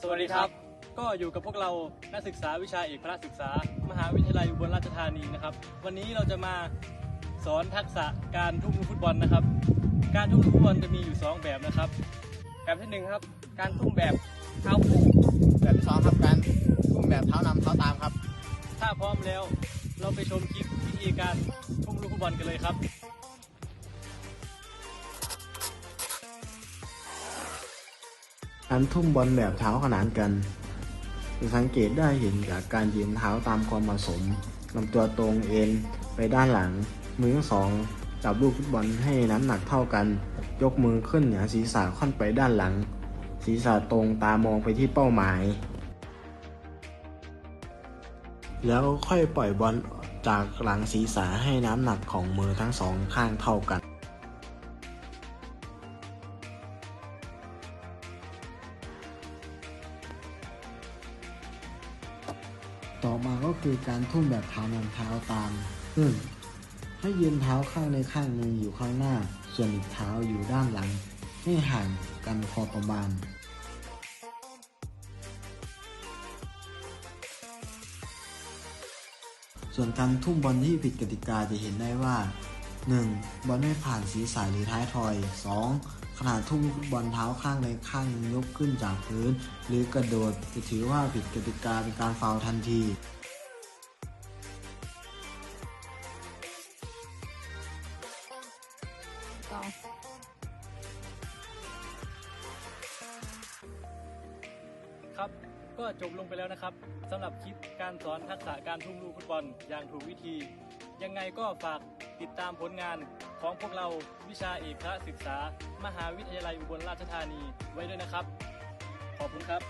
สวัสดีครับ ก็อยู่กับพวกเรานักศึกษาวิชาเอกพระศึกษา มหาวิทยาลัยอุบลราชธานีนะครับ วันนี้เราจะมาสอนทักษะการทุ่มลูกฟุตบอลนะครับ การทุ่มลูกฟุตบอลจะมีอยู่ 2 แบบนะครับ แบบที่หนึ่งครับ การทุ่มแบบเท้าคู่แบบที่สองครับการทุ่มแบบเท้านำเท้าตามครับ ถ้าพร้อมแล้วเราไปชมคลิปวิธีการทุ่มลูกฟุตบอลกันเลยครับ การทุ่มบอลแบบเท้าขนานกันจะสังเกตได้เห็นจากการยืนเท้าตามความเหมาะสมลำตัวตรงเอ็นไปด้านหลัง มือทั้งสองจับลูกฟุตบอลให้น้ำหนักเท่ากัน ยกมือขึ้นเหนือศีรษะค่อนไปด้านหลัง ศีรษะตรงตามองไปที่เป้าหมาย แล้วค่อยปล่อยบอลจากหลังศีรษะให้น้ำหนักของมือทั้งสองข้างเท่ากัน ต่อมาก็คือการทุ่มแบบเท้านำเท้าตามซึ่งให้ยืนเท้าข้างในข้างหนึ่งอยู่ข้างหน้า ส่วนอีกเท้าอยู่ด้านหลัง ให้ห่างกันพอประมาณ ส่วนการทุ่มบอลที่ผิดกติกาจะเห็นได้ว่า 1. บอลไม่ผ่านศีรษะหรือท้ายทอย 2. ขนาดทุ่มบอลเท้าข้างในข้างนึงยกขึ้นจากพื้น หรือกระโดดจะถือว่าผิดกติกาเป็นการฟาวทันทีครับก็จบลงไปแล้วนะครับสำหรับคลิปการสอนทักษะการทุ่มลูกฟุตบอลอย่างถูกวิธี ยังไงก็ฝากติดตามผลงานของพวกเราวิชาเอกพระศึกษา มหาวิทยาลัยอุบลราชธานีไว้ด้วยนะครับ ขอบคุณครับ